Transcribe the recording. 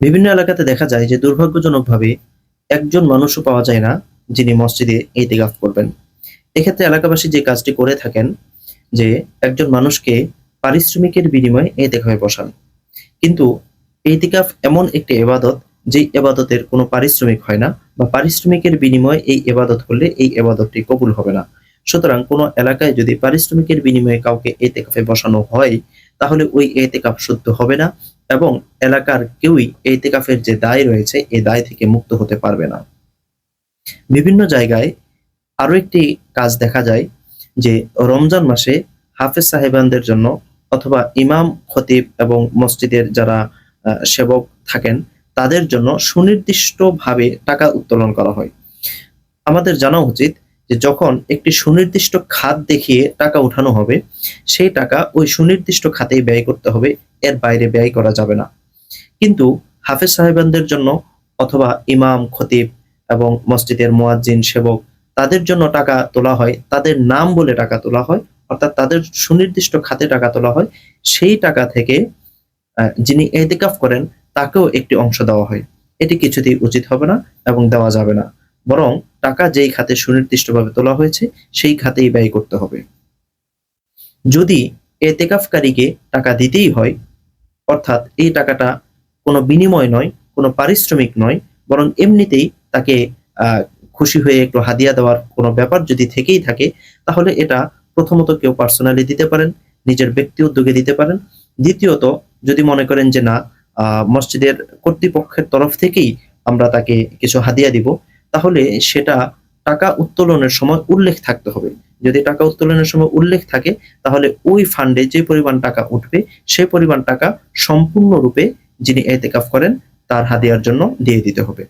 বিভিন্ন এলাকাতে দেখা যায় যে দুর্ভাগ্যজনকভাবে একজন মানুষও পাওয়া যায় না যিনি মসজিদে ইতিকাফ করবেন। এক্ষেত্রে এলাকাবাসী যে কাজটি করে থাকেন, যে একজন মানুষকে পারিশ্রমিকের বিনিময়ে এতেকাফে বসান। কিন্তু ইতিকাফ এমন একটি এবাদত, যেই এবাদতের কোনো পারিশ্রমিক হয় না বা পারিশ্রমিকের বিনিময়ে এই এবাদত করলে এই এবাদতটি কবুল হবে না। সুতরাং কোনো এলাকায় যদি পারিশ্রমিকের বিনিময়ে কাউকে এতেকাফে বসানো হয়, তাহলে ওই এতেকাফ শুদ্ধ হবে না। এবং এলাকার কেউই এতেকাফের যে দায় রয়েছে এই দায় থেকে মুক্ত হতে পারবে না। বিভিন্ন জায়গায় আরও একটি কাজ দেখা যায় যে রমজান মাসে হাফেজ সাহেবানদের জন্য অথবা ইমাম, খতিব এবং মসজিদের যারা সেবক থাকেন, তাদের জন্য সুনির্দিষ্টভাবে টাকা উত্তোলন করা হয়। আমাদের জানা উচিত যে যখন একটি সুনির্দিষ্ট খাত দেখিয়ে টাকা উঠানো হবে, সেই টাকা ওই সুনির্দিষ্ট খাতেই ব্যয় করতে হবে, এর বাইরে ব্যয় করা যাবে না। কিন্তু হাফেজ সাহেবানদের জন্য অথবা ইমাম, খতিব এবং মসজিদের মোয়াজ্জিন, সেবক, তাদের জন্য টাকা তোলা হয়, তাদের নাম বলে টাকা তোলা হয়, অর্থাৎ তাদের সুনির্দিষ্ট খাতে টাকা তোলা হয়, সেই টাকা থেকে যিনি এতেকাফ করেন, তাকেও একটি অংশ দেওয়া হয়। এটি কিছুতেই উচিত হবে না এবং দেওয়া যাবে না। বরং টাকা যেই খাতে সুনির্দিষ্টভাবে তোলা হয়েছে, সেই খাতেই ব্যয় করতে হবে। যদি এতেকাফকারীকে টাকা দিতেই হয়, অর্থাৎ এই টাকাটা কোনো বিনিময় নয়, কোনো পারিশ্রমিক নয়, বরং এমনিতেই তাকে খুশি হয়ে একটু হাদিয়া দেওয়ার কোনো ব্যাপার যদি থেকেই থাকে, তাহলে এটা প্রথমত কেউ পার্সোনালি দিতে পারেন, নিজের ব্যক্তি উদ্যোগে দিতে পারেন। দ্বিতীয়ত, যদি মনে করেন যে না মসজিদের কর্তৃপক্ষের তরফ থেকেই আমরা তাকে কিছু হাদিয়া দিব তাহলে সেটা টাকা উত্তোলনের সময় উল্লেখ থাকতে হবে। যদি টাকা উত্তোলনের সময় উল্লেখ থাকে, তাহলে ওই ফান্ডে যে পরিমাণ টাকা উঠবে সেই পরিমাণ টাকা সম্পূর্ণরূপে যিনি এতেকাফ করেন, তার হাদিয়ার জন্য দিয়ে দিতে হবে।